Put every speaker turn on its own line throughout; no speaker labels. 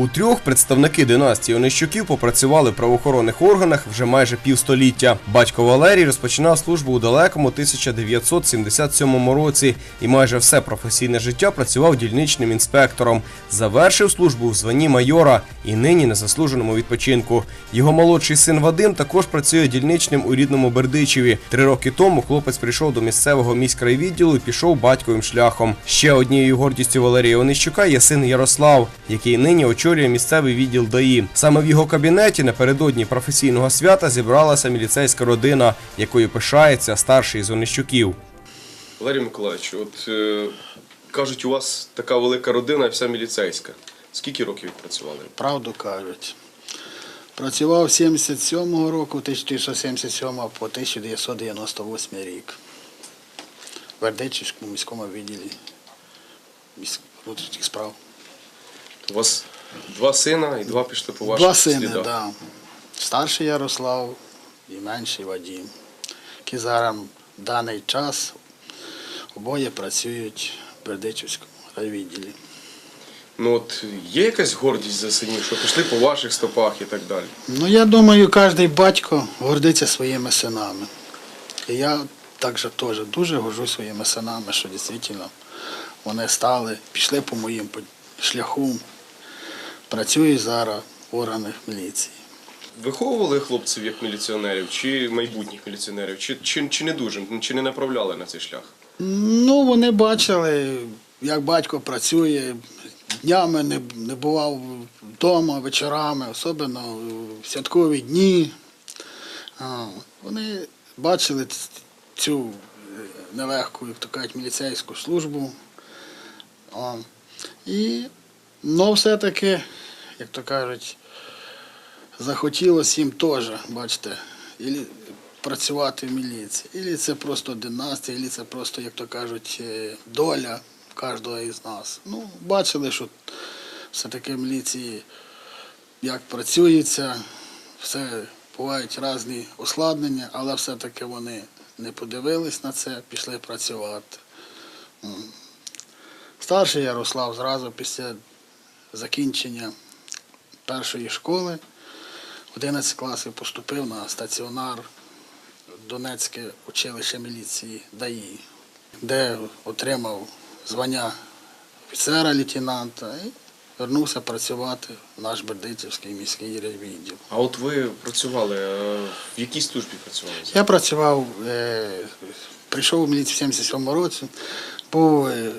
У трьох представники династії Онищуків попрацювали в правоохоронних органах вже майже півстоліття. Батько Валерій розпочинав службу у далекому 1977 році і майже все професійне життя працював дільничним інспектором. Завершив службу в званні майора і нині на заслуженому відпочинку. Його молодший син Вадим також працює дільничним у рідному Бердичеві. Три роки тому хлопець прийшов до місцевого міськрайвідділу і пішов батьковим шляхом. Ще однією гордістю Валерія Онищука є син Ярослав, який нині очолює місцевий відділ ДАІ. Саме в його кабінеті напередодні професійного свята зібралася міліцейська родина, якою пишається старший з Онищуків.
Валерій Миколаївич, от е, кажуть, у вас така велика родина і вся міліцейська. Скільки років відпрацювали?
Правду кажуть. Працював з 77-го року, 1977 по 1998 рік. В Вердичівському міському відділі внутрішніх справ.
У вас два сина і два пішли по ваших
Два сини,
слідах.
да. Старший Ярослав і менший Вадим, які зараз в даний час обоє працюють в Бердичівському райвідділі.
Ну от є якась гордість за синів, що пішли по ваших стопах і так далі.
Ну, я думаю, кожен батько гордиться своїми синами. І я також теж дуже горжусь своїми синами, що дійсно вони стали, пішли по моїм шляху, працюють зараз в органах міліції.
Виховували хлопців як міліціонерів, чи майбутніх міліціонерів, чи, чи, чи не дуже, чи не направляли на цей шлях?
Ну, вони бачили, як батько працює. Днями не, не бував вдома, вечорами, особливо в святкові дні. А, Вони бачили цю е, нелегку, як то кажуть, міліцейську службу. І, ну, все-таки, як то кажуть, захотілося їм теж, бачите, ілі працювати в міліції. Ілі це просто династія, ілі це просто, як то кажуть, е, доля кожного із нас. Ну, бачили, що все-таки міліції як працюється, все бувають різні ускладнення, але все-таки вони не подивились на це, пішли працювати. Старший Ярослав зразу після закінчення першої школи 11 класів поступив на стаціонар Донецьке училище міліції ДАІ, де отримав звання офіцера лейтенанта і вернувся працювати в наш Бердичівський міський райвідділ.
А от ви працювали, е, в якій службі працювали?
Я працював, е, прийшов у міліцію в 77 році, був е,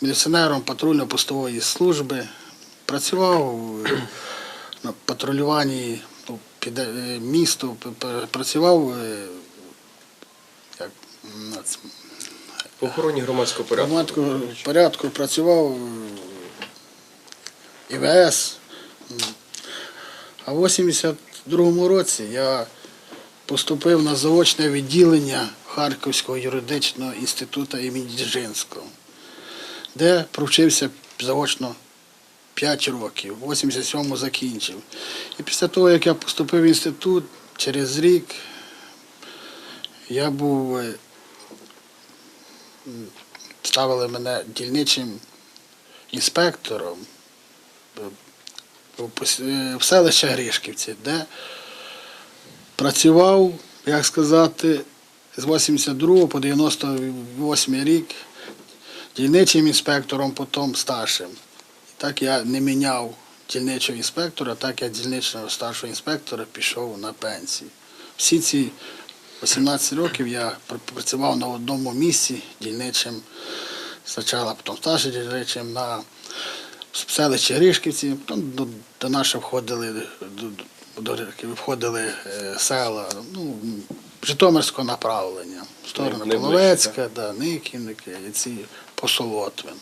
міліціонером патрульно-постової служби, працював е, на патрулюванні під, е, п- працював е, як,
В охороні громадського порядку.
громадського порядку, працював ІВС. А в 82-му році я поступив на заочне відділення Харківського юридичного інституту імені Дзержинського, де провчився заочно 5 років, в 87-му закінчив. І після того, як я поступив в інститут, через рік я був е, ставили мене дільничим інспектором е, в е, селище Гришківці, де працював, як сказати, з 82 по 98 рік дільничим інспектором, потім старшим. Так я не міняв дільничого інспектора, так я дільничного старшого інспектора пішов на пенсію. Всі ці 18 років я працював на одному місці дільничим, спочатку потім старшим дільничим на селищі Гришківці, потім до, до нашого входили, до, до, до входили е, села, ну, Житомирського направлення, в сторону Половецька, да, Никівники і ці посолотвин.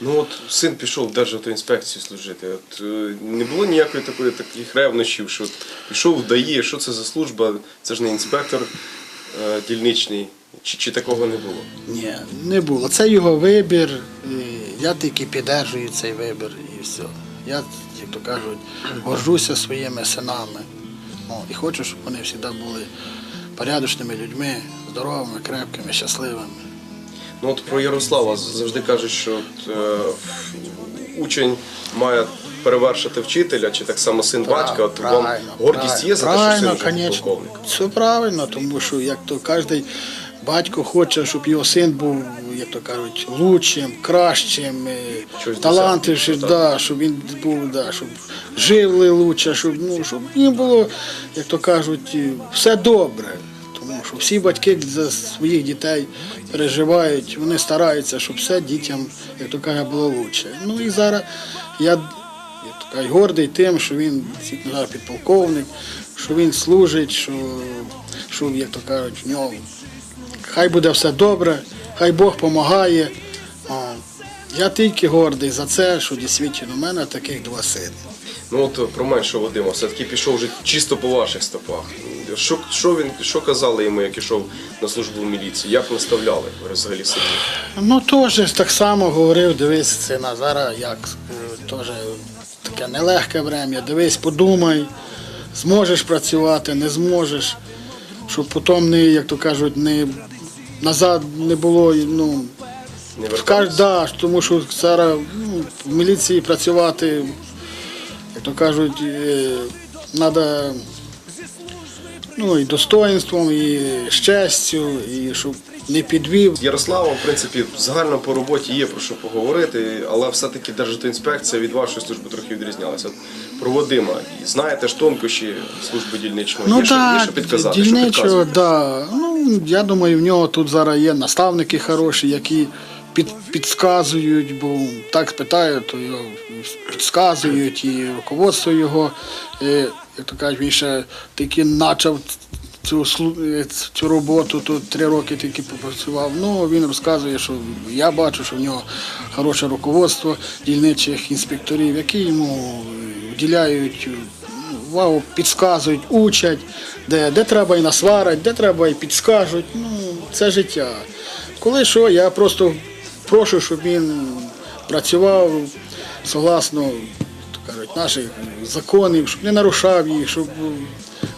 Ну от син пішов в Державтоінспекцію служити. От, е, не було ніякої такої таких ревнощів, що пішов в ДАІ, що це за служба, це ж не інспектор е, дільничний, чи, чи такого не було?
Ні, не було. Це його вибір. Я тільки піддержую цей вибір і все. Я, як то кажуть, горжуся своїми синами. О, і хочу, щоб вони завжди були порядочними людьми, здоровими, крепкими, щасливими.
Ну от про Ярослава завжди кажуть, що от, е, учень має перевершити вчителя, чи так само син батька, от вам
Правильно,
гордість є за те, що син
правильно,
вже
конечно.
полковник?
Все правильно, тому що як то кожен батько хоче, щоб його син був, як то кажуть, лучшим, кращим, е,
Щось досягнути,
да, щоб він був, да, щоб жили лучше, щоб, ну, щоб їм було, як то кажуть, е, все добре. Що всі батьки за своїх дітей переживають, вони стараються, щоб все дітям, як то кажуть, було краще. Ну і зараз я як то гордий тим, що він зараз підполковник, що він служить, що, що як то кажуть, в нього хай буде все добре, хай Бог допомагає. Я тільки гордий за це, що дійсно у мене таких два сини.
Ну от про меншого Вадима, все-таки пішов вже чисто по ваших стопах. Що, що він що казали йому, як ішов на службу в міліції? Як наставляли взагалі собі?
Ну теж так само говорив, дивись, сина, зараз як е, теж таке нелегке время, дивись, подумай, зможеш працювати, не зможеш, щоб потім не, як то кажуть, не назад не було, ну,
Не
Скаж, да, тому що зараз ну, в міліції працювати, як то кажуть, треба ну, і достоинством, і з честю, і щоб не підвів.
З Ярославом, в принципі, загально по роботі є про що поговорити, але все-таки Державтоінспекція від вашої служби трохи відрізнялася. Про Вадима, знаєте ж тонкощі служби дільничного,
Ну
є, що, є
так,
що підказати, що
дільничого,
підказувати?
да. Ну, я думаю, в нього тут зараз є наставники хороші, які під, підказують, бо так спитаю, то його підказують і руководство його. Як то кажуть, він ще тільки почав цю, цю роботу, тут три роки тільки попрацював. Ну, він розказує, що я бачу, що в нього хороше руководство дільничих інспекторів, які йому е, вділяють увагу, підказують, учать, де, де треба і насварять, де треба і підскажуть. Ну, це життя. Коли що, я просто прошу, щоб він працював согласно то кажуть, наших законів, щоб не нарушав їх, щоб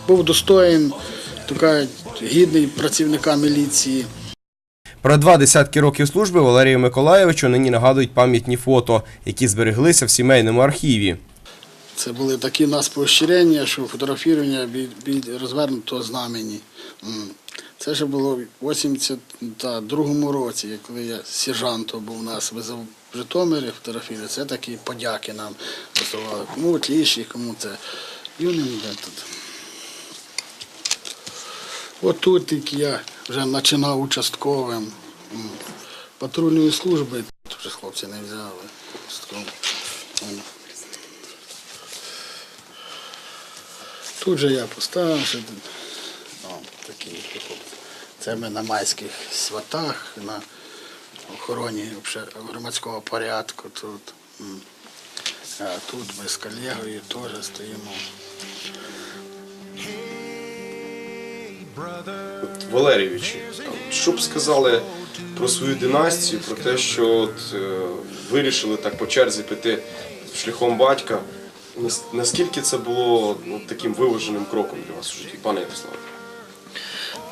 був достоїн, то кажуть, гідний працівника міліції.
Про два десятки років служби Валерію Миколаєвичу нині нагадують пам'ятні фото, які збереглися в сімейному архіві.
Це були такі в нас поощрення, що фотографування від, розвернутого знамені. Це ще було в 82-му році, коли я сержантом був у нас в Житомирі фотографії. Це такі подяки нам висували. Кому отлічні, кому це. Юним де тут. От тут я вже починав участковим патрульної служби. Тут вже хлопці не взяли. Тут же я поставив, о, такі, це ми на майських святах, на охороні громадського порядку тут. А тут ми з колегою теж стоїмо.
Валерійович, що б сказали про свою династію, про те, що от, е, вирішили так по черзі піти шляхом батька. Нас- Наскільки це було ну, таким виваженим кроком для вас у житті, пане Ярославе?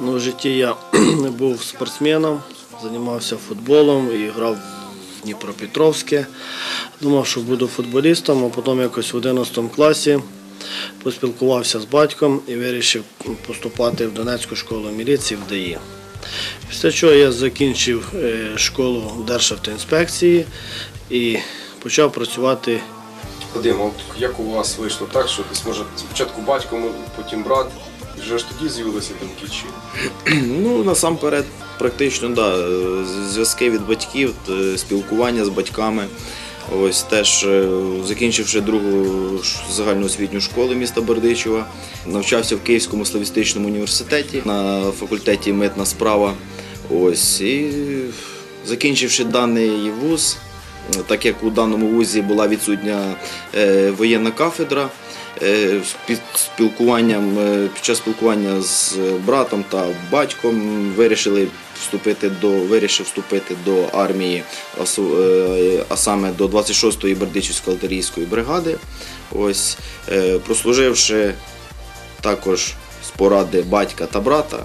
Ну, в житті я був спортсменом, займався футболом і грав в Дніпропетровське. Думав, що буду футболістом, а потім якось в 11 класі поспілкувався з батьком і вирішив поступати в Донецьку школу міліції в ДАІ. Після чого я закінчив е, школу Державтоінспекції і почав працювати
Вадим, як у вас вийшло так, що десь спочатку батько, потім брат, вже ж тоді з'явилися думки чи?
Ну, насамперед, практично, да, зв'язки від батьків, спілкування з батьками. Ось теж е, закінчивши другу загальноосвітню школу міста Бердичева, навчався в Київському славістичному університеті на факультеті митна справа. Ось і закінчивши даний вуз, так як у даному вузі була відсутня е, воєнна кафедра, під спілкуванням е, під час спілкування з братом та батьком вирішили вступити до вирішив вступити до армії, а е, саме до 26-ї Бердичівської артилерійської бригади. Ось е, прослуживши також з поради батька та брата,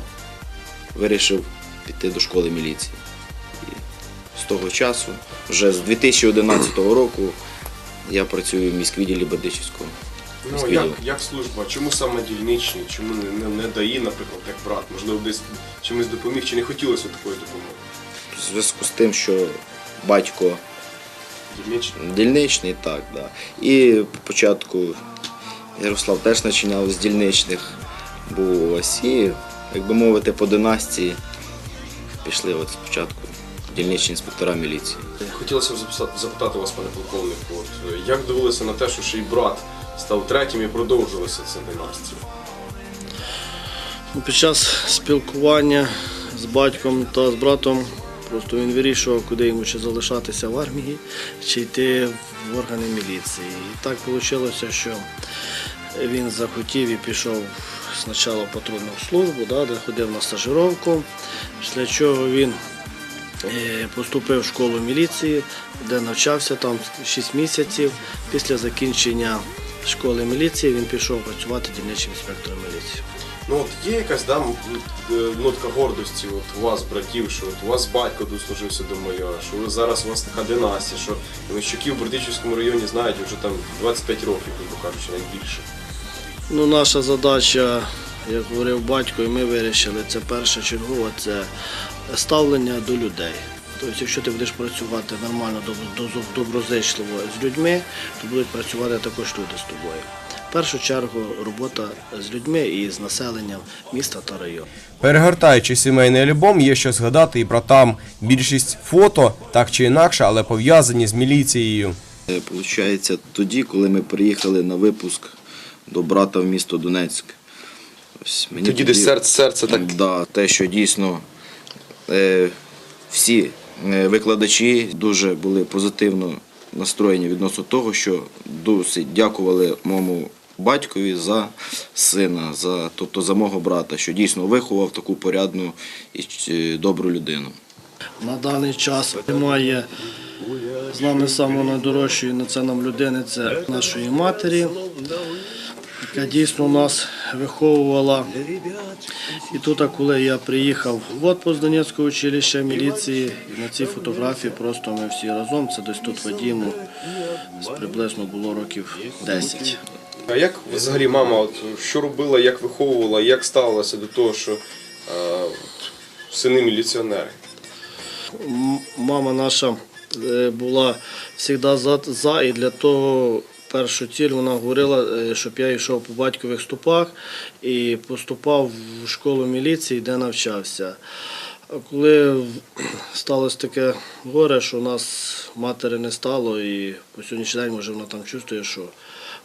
вирішив піти до школи міліції. І з того часу, вже з 2011 року, Я працюю в міськвідділі Бердичівського.
Ну, як, як служба? Чому саме дільничний? Чому не, не, не ДАІ, наприклад, як брат? Можливо, десь чимось допоміг, чи не хотілося такої допомоги?
В зв'язку з тим, що батько
Дільничний?
дільничний, так, да. І спочатку Ярослав теж починав з дільничних. Був ось і, як би мовити, по династії пішли от спочатку дільничні інспектора міліції.
Хотілося б запитати вас, пане полковнику, от, як дивилися на те, що ще й брат став третім і продовжилася ця династія?
Під час спілкування з батьком та з братом просто він вирішував, куди йому чи залишатися в армії, чи йти в органи міліції. І так вийшло, що він захотів і пішов спочатку в патрульну службу, да, де ходив на стажировку, після чого він е, поступив в школу міліції, де навчався там 6 місяців. Після закінчення школи міліції він пішов працювати дільничним інспектором міліції.
Ну от є якась да, е, нотка гордості от у вас, братів, що от у вас батько дослужився до майора, що ви зараз у вас така династія, що Мещуки в Бердичівському районі знають вже там 25 років, грубо кажучи, навіть більше.
Ну, наша задача, як говорив батько, і ми вирішили, це перша чергова, це ставлення до людей. Тобто, якщо ти будеш працювати нормально, доб- доб- доброзичливо з людьми, то будуть працювати також люди з тобою. В першу чергу робота з людьми і з населенням міста та району.
Перегортаючи сімейний альбом, є що згадати і братам. Більшість фото так чи інакше, але пов'язані з міліцією.
Е, Получається, тоді, коли ми приїхали на випуск до брата в місто Донецьк. Ось мені
Тоді десь серце, серце так
Да, те, що дійсно е, всі викладачі дуже були позитивно настроєні відносно того, що досить дякували моєму батькові за сина, за, тобто за мого брата, що дійсно виховав таку порядну і е, добру людину.
На даний час немає з нами найдорожчої на це нам людини, це нашої матері, яка дійсно нас виховувала. І тут, коли я приїхав в отпуск з Донецького училища міліції, і на цій фотографії просто ми всі разом, це десь тут Вадіму, приблизно було років 10.
А як взагалі мама от, що робила, як виховувала, як ставилася до того, що е, от, сини міліціонери?
Мама наша е, була завжди за, за і для того першу ціль вона говорила, е, щоб я йшов по батькових стопах і поступав в школу міліції, де навчався. Коли сталося таке горе, що у нас матері не стало, і по сьогоднішній день може вона там чувствує, що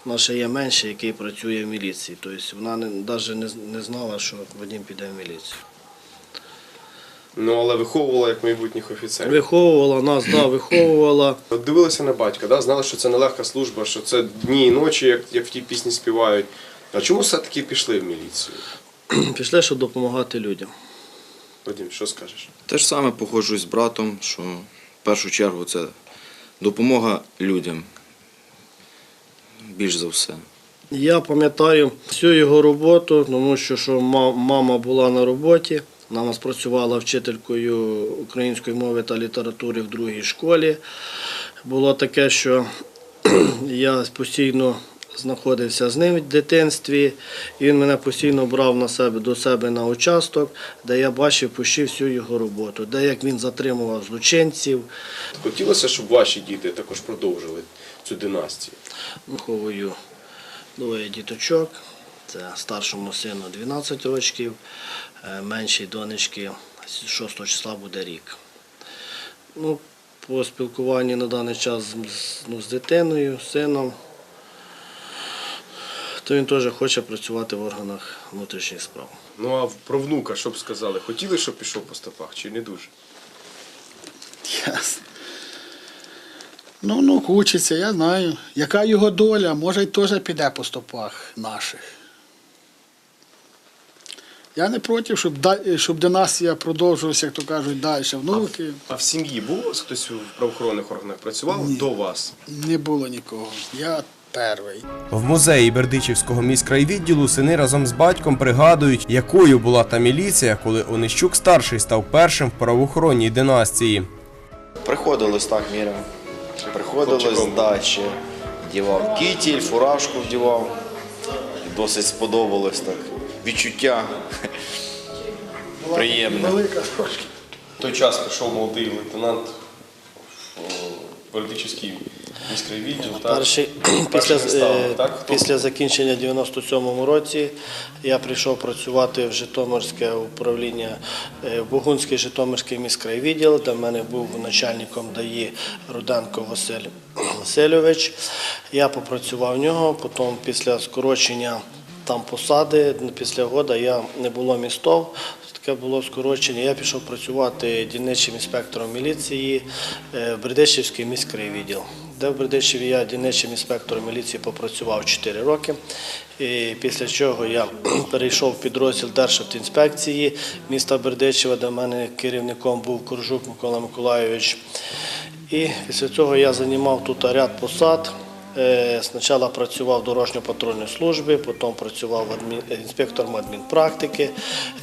в нас ще є менше, який працює в міліції. Тобто вона навіть не знала, що Вадим піде в міліцію.
Ну але виховувала як майбутніх офіцерів.
Виховувала нас, да, виховувала.
От дивилися на батька, да? знали, що це нелегка служба, що це дні і ночі, як, як в тій пісні співають. А чому все-таки пішли в міліцію?
Пішли, щоб допомагати людям.
Вадим, що скажеш?
Те ж саме погоджуюсь з братом, що в першу чергу це допомога людям. Більш за все.
Я пам'ятаю всю його роботу, тому що, що мама була на роботі. Вона у нас працювала вчителькою української мови та літератури в другій школі. Було таке, що я постійно знаходився з ним в дитинстві. І він мене постійно брав на себе до себе на участок, де я бачив почти всю його роботу, де як він затримував злочинців.
Хотілося, щоб ваші діти також продовжили цю династію.
Виховую двоє діточок. Це старшому сину 12 років, е, меншій донечки 6 числа буде рік. Ну, по спілкуванні на даний час ну, з дитиною, сином, то він теж хоче працювати в органах внутрішніх справ.
Ну а про внука що б сказали? Хотіли, щоб пішов по стопах, чи не дуже?
Ясно. Ну, ну, учиться, я знаю. Яка його доля, може й теж піде по стопах наших. Я не проти, щоб, да- щоб династія продовжувалася, як то кажуть, далі. Внуки
А в сім'ї вас хтось в правоохоронних органах працював до вас?
не було нікого. Я перший.
В музеї Бердичівського міськрайвідділу сини разом з батьком пригадують, якою була та міліція, коли Онищук старший став першим в правоохоронній династії.
Приходилось так, Міра. Приходилось
Хлопчиком.
да, ще Вдівав кітіль, фуражку вдівав. Досить сподобалось так. Відчуття приємне.
Велика трошки.
В той час прийшов молодий лейтенант в політичний міський відділ.
Перший, після, е,
так?
Після закінчення 97-му році я прийшов працювати в Житомирське управління, е, в Бугунський Житомирський міськрайвідділ, де в мене був начальником ДАІ Руденко Василь Васильович. Я попрацював в нього, потім після скорочення там посади, після года я не було містов, таке було скорочення. Я пішов працювати дільничним інспектором міліції е, в Бердичівський міський відділ. Де в Бердичеві я дільничним інспектором міліції попрацював 4 роки. І після чого я перейшов в підрозділ Державтоінспекції міста Бердичева, де в мене керівником був Коржук Микола Миколайович. І після цього я займав тут ряд посад. Е, Спочатку працював в дорожньо-патрульній службі, потім працював інспектором адмінпрактики,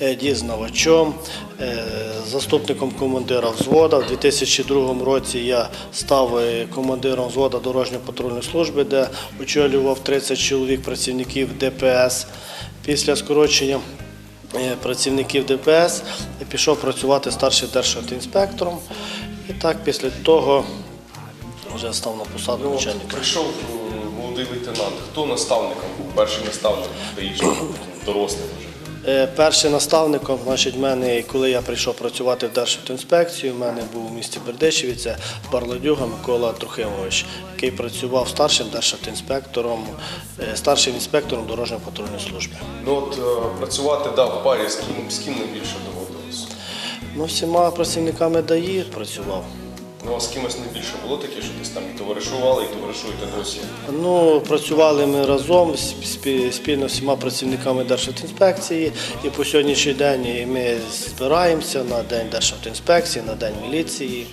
е, дізнавачом, е, заступником командира взвода. В 2002 році я став е, командиром взвода дорожньо-патрульної служби, де очолював 30 чоловік працівників ДПС. Після скорочення е, працівників ДПС пішов працювати старшим державтоінспектором. І так після того вже став на посаду
Ну,
начальника.
прийшов е, молодий лейтенант. Хто наставником був? Перший наставник даїшник, дорослий вже.
Е, Першим наставником, значить, в мене, коли я прийшов працювати в Державтоінспекцію, в мене був у місті Бердичеві, це Барладюга Микола Трохимович, який працював старшим державтоінспектором, е, старшим інспектором дорожньо-патрульної служби.
Ну от працювати да, в парі з ким, з ким найбільше доводилось?
Ну, всіма працівниками ДАІ працював.
Ну а з кимось найбільше було таке, що десь там товаришували, і товаришуєте досі.
Ну, працювали ми разом спільно з всіма працівниками Державтоінспекції. І по сьогоднішній день ми збираємося на День Державтоінспекції, на День міліції.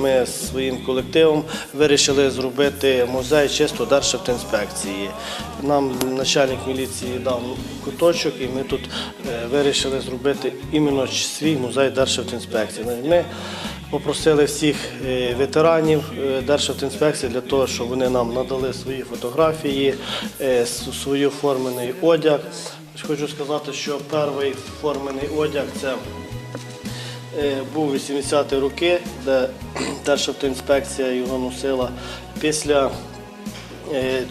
Ми з своїм колективом вирішили зробити музей чисто Державтоінспекції. Нам начальник міліції дав куточок, і ми тут е, вирішили зробити іменно свій музей Державтоінспекції. Попросили всіх е, ветеранів е, Державтоінспекції для того, щоб вони нам надали свої фотографії, е, с- свій формений одяг. Хочу сказати, що перший формений одяг це був 80-ті роки, де Державтоінспекція його носила. Після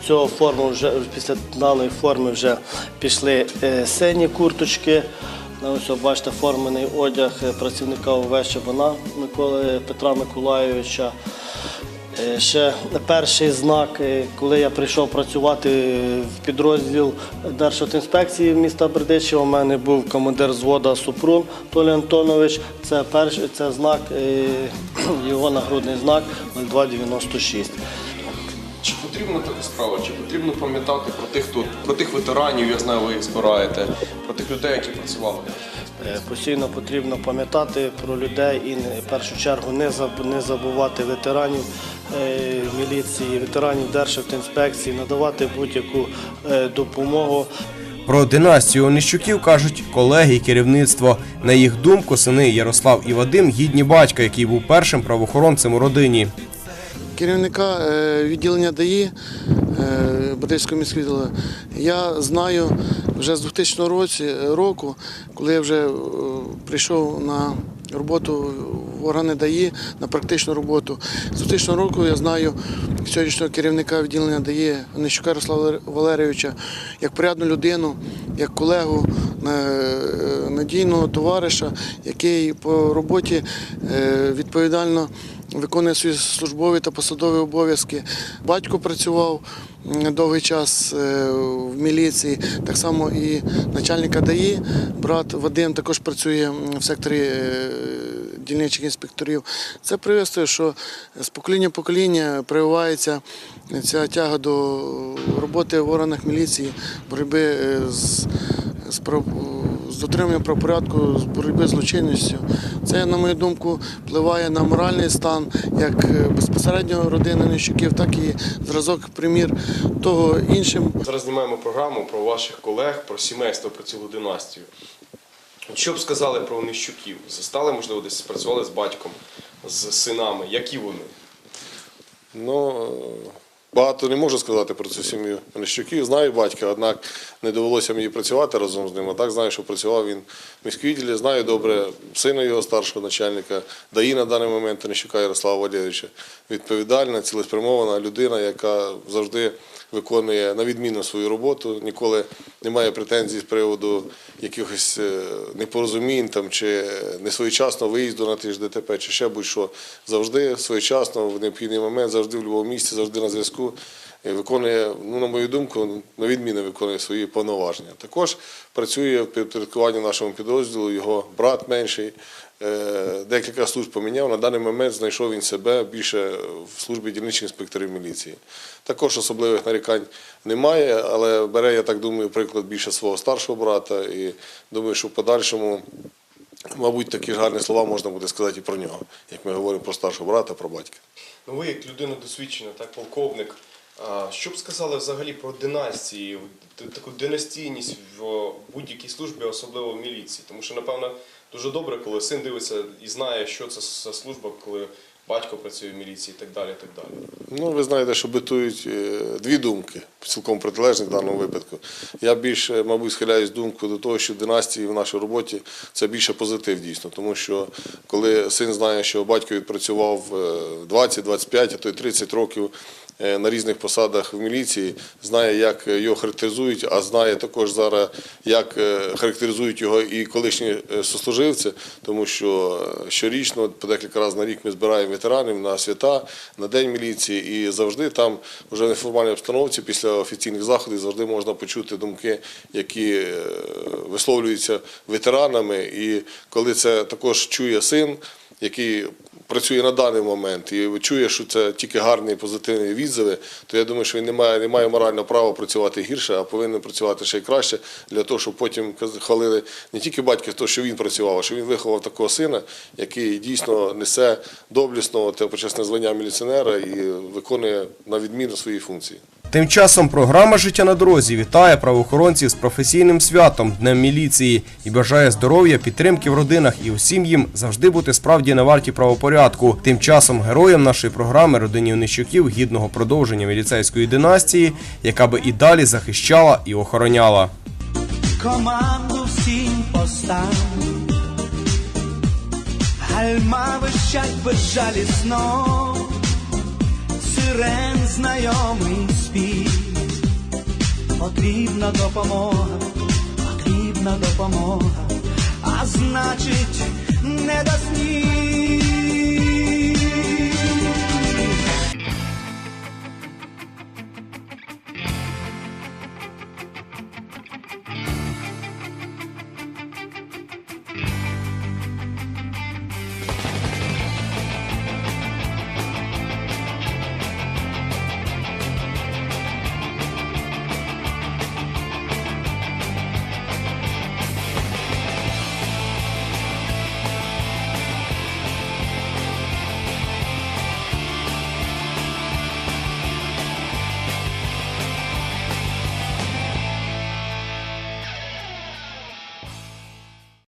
цього форму вже після даної форми вже пішли сині курточки. На Ось бачите формений одяг е, працівника ОВ Щебана Миколи Петра Миколайовича. Е, Ще перший знак, е, коли я прийшов працювати в підрозділ Державтоінспекції міста Бердичева, у мене був командир звода Супрун Толій Антонович. Це перший це знак, його нагрудний знак 0296.
Потрібна така справа? Чи потрібно пам'ятати про тих, хто про тих ветеранів, я знаю, ви їх збираєте, про тих людей, які працювали?
Е, Постійно потрібно пам'ятати про людей і не- в першу чергу не забувати ветеранів е, міліції, ветеранів Державтоінспекції, надавати будь-яку е, допомогу.
Про династію Онищуків кажуть колеги і керівництво. На їх думку, сини Ярослав і Вадим гідні батька, який був першим правоохоронцем у родині.
Керівника е, відділення ДАІ е, Батийського міського відділу я знаю вже з 2000 році, року, коли я вже е, прийшов на роботу в органи ДАІ, на практичну роботу. З 2000 року я знаю сьогоднішнього керівника відділення ДАІ Онищука Ярослава Валерійовича як порядну людину, як колегу, надійного товариша, який по роботі відповідально виконує свої службові та посадові обов'язки. Батько працював довгий час е, в міліції, так само і начальника ДАІ. Брат Вадим також працює в секторі е, дільничих інспекторів. Це привести, що з покоління в покоління прививається ця тяга до роботи в органах міліції, боротьби е, з, з з дотриманням правопорядку, з боротьби з злочинністю. Це, на мою думку, впливає на моральний стан як е, безпосередньо родини Нищуків, так і зразок примір того іншим.
Зараз знімаємо програму про ваших колег, про сімейство, про цілу династію. Що б сказали про Онищуків? Застали, можливо, десь працювали з батьком, з синами. Які вони?
Ну, багато не можу сказати про цю сім'ю Онищуків. Знаю батька, однак не довелося мені працювати разом з ним. А так знаю, що працював він в міській відділі. Знаю добре сина його старшого начальника, ДАІ на даний момент Онищука Ярослава Валерійовича. Відповідальна, цілеспрямована людина, яка завжди виконує на відмінно свою роботу, ніколи не має претензій з приводу якихось е, непорозумінь там, чи несвоєчасного виїзду на ті ж ДТП, чи ще будь-що. Завжди своєчасно, в необхідний момент, завжди в будь-якому місці, завжди на зв'язку. І виконує, ну, на мою думку, на відміну виконує свої повноваження. Також працює в підпорядкуванні нашому підрозділу його брат менший. Е, Декілька служб поміняв. На даний момент знайшов він себе більше в службі дільничних інспекторів міліції. Також особливих нарікань немає, але бере, я так думаю, приклад більше свого старшого брата. І думаю, що в подальшому, мабуть, такі ж гарні слова можна буде сказати і про нього, як ми говоримо про старшого брата, про батька.
Ну ви як людина досвідчена, так, полковник. А що б сказали взагалі про династії, таку династійність в будь-якій службі, особливо в міліції? Тому що, напевно, дуже добре, коли син дивиться і знає, що це за служба, коли батько працює в міліції і так далі. і так далі.
Ну, ви знаєте, що битують е, дві думки, цілком протилежні в даному випадку. Я більше, мабуть, схиляюсь думку до того, що династії в нашій роботі це більше позитив дійсно. Тому що коли син знає, що батько відпрацював е, 20, 25, а то й 30 років е, на різних посадах в міліції, знає, як його характеризують, а знає також зараз, як е, характеризують його і колишні е, сослуживці, тому що е, щорічно, по декілька разів на рік ми збираємо ветеранів на свята, на День міліції, і завжди там вже в неформальній обстановці після офіційних заходів завжди можна почути думки, які е, висловлюються ветеранами. І коли це також чує син, який працює на даний момент і чує, що це тільки гарні позитивні відзиви, то я думаю, що він не має, не має морального права працювати гірше, а повинен працювати ще й краще для того, щоб потім хвалили не тільки батька, то що він працював, а що він виховав такого сина, який дійсно несе доблісного та почесне звання міліціонера і виконує на відміну свої функції.
Тим часом програма Життя на дорозі вітає правоохоронців з професійним святом Днем міліції і бажає здоров'я, підтримки в родинах і усім їм завжди бути справді на варті правопорядку. Тим часом героям нашої програми родині Онищуків гідного продовження міліцейської династії, яка би і далі захищала і охороняла.
команду всім постам. Гальма вищать безжалісно, сирен знайомий. Потрібна допомога, потрібна допомога, а значить, не до снів.